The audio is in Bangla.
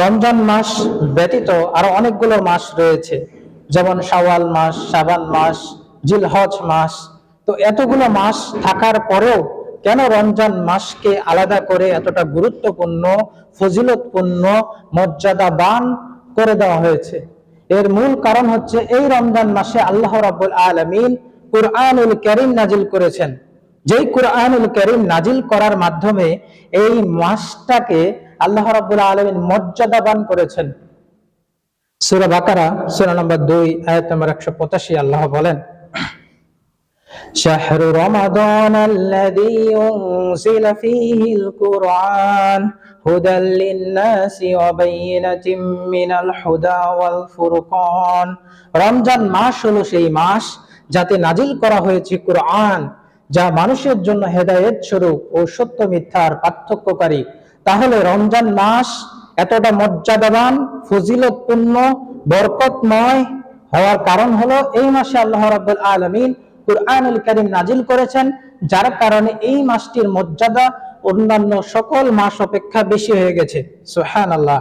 রমজান মাস ব্যতীত আরও অনেকগুলো মাস রয়েছে। যেমন শাওয়াল মাস, শাবান মাস, জিলহজ মাস। তো এতগুলো মাস থাকার পরেও কেন রমজান মাসকে আলাদা করে এতটা গুরুত্বপূর্ণ, ফজিলতপূর্ণ, মর্যাদাবান করে দেওয়া হয়েছে? এর মূল কারণ হচ্ছে এই রমজান মাসে আল্লাহ রাব্বুল আলামিন কুরআনুল কারীম নাজিল করেছেন। যেই কুরআনুল কারীম নাজিল করার মাধ্যমে এই মাসটাকে আল্লাহ রাব্বুল আলামিন মর্যাদাবান করেছেন সূরা বাকারা সূরা নম্বর 2 আয়াত নম্বর 185 আল্লাহ বলেন شهر رمضان الذي أنزل فيه القرآن هدى للناس وبينة من الهدى والفرقان রমজান মাস হলো সেই মাস যাতে নাজিল করা হয়েছে কোরআন যা মানুষের জন্য হেদায়েত স্বরূপ ও সত্য মিথ্যার পার্থক্যকারী তাহলে রমজান মাস এতটা মর্যাদাবান, ফজিলতপূর্ণ, বরকতময় হওয়ার কারণ হলো এই মাসে আল্লাহ রাব্বুল আলামিন কুরআনুল কারীম নাজিল করেছেন, যার কারণে এই মাসটির মর্যাদা অন্যান্য সকল মাস অপেক্ষা বেশি হয়ে গেছে। সুবহানাল্লাহ।